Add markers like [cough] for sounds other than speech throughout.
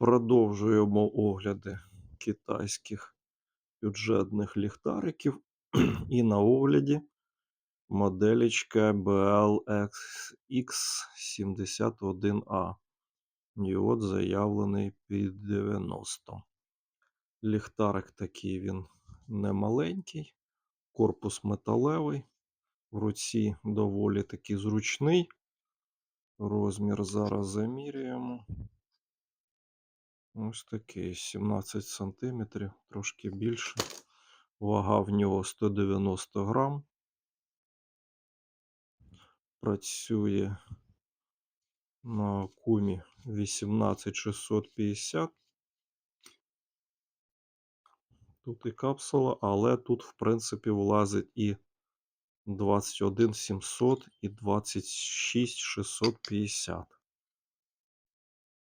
Продовжуємо огляди китайських бюджетних ліхтариків. [clears throat] І на огляді моделечка BLX71A. Діод заявлений під 90. Ліхтарик такий він немаленький, корпус металевий, в руці доволі таки зручний. Розмір зараз замірюємо. Ось такий 17 сантиметрів, трошки більше. Вага в нього 190 грам. Працює на кумі 18650. Тут і капсула, але тут, в принципі, влазить і 21700 і 26650.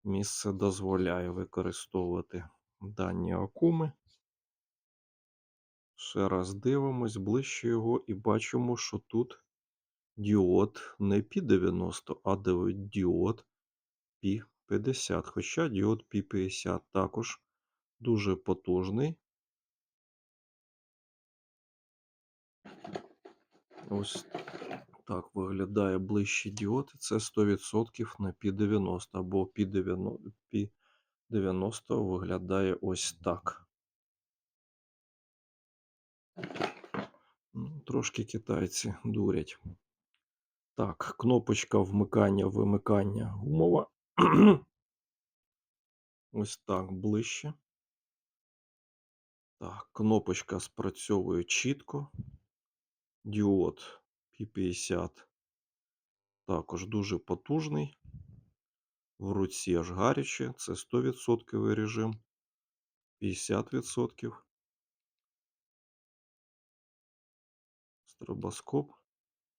Місце дозволяє використовувати дані акуми. Ще раз дивимось ближче його і бачимо, що тут діод не P90, а діод P50. Хоча діод P50 також дуже потужний. Ось так виглядає ближчий діод. Це 100% на P90 або P90, P90 виглядає ось так. Трошки китайці дурять. Так, кнопочка вмикання-вимикання гумова. [clears throat] Ось так ближче. Так, кнопочка спрацьовує чітко. Діод P50 також дуже потужний. В руці аж гаряче. Це 100% режим. 50%. Стробоскоп.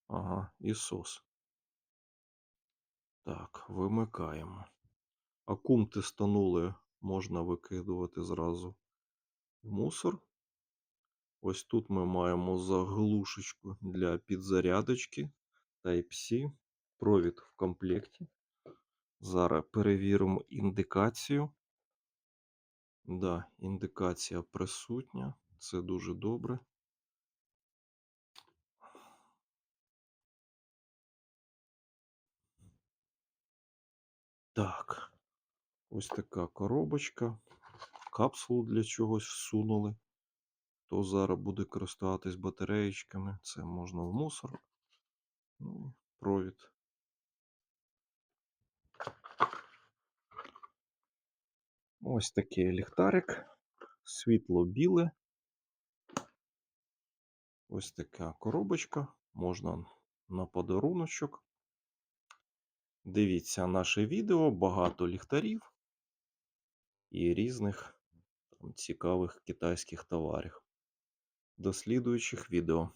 Ага, і сос. Так, вимикаємо. Акум тестанули, можна викидувати зразу в мусор. Ось тут ми маємо заглушечку для підзарядочки Type-C. Провід в комплекті. Зараз перевіримо індикацію. Да, індикація присутня. Це дуже добре. Так, ось така коробочка. Капсулу для чогось всунули. Хто зараз буде користуватись батареєчками, це можна в мусор. Ну, провід. Ось такий ліхтарик. Світло біле. Ось така коробочка. Можна на подаруночок. Дивіться наше відео, багато ліхтарів і різних там, цікавих китайських товарів. До слідуючих відео.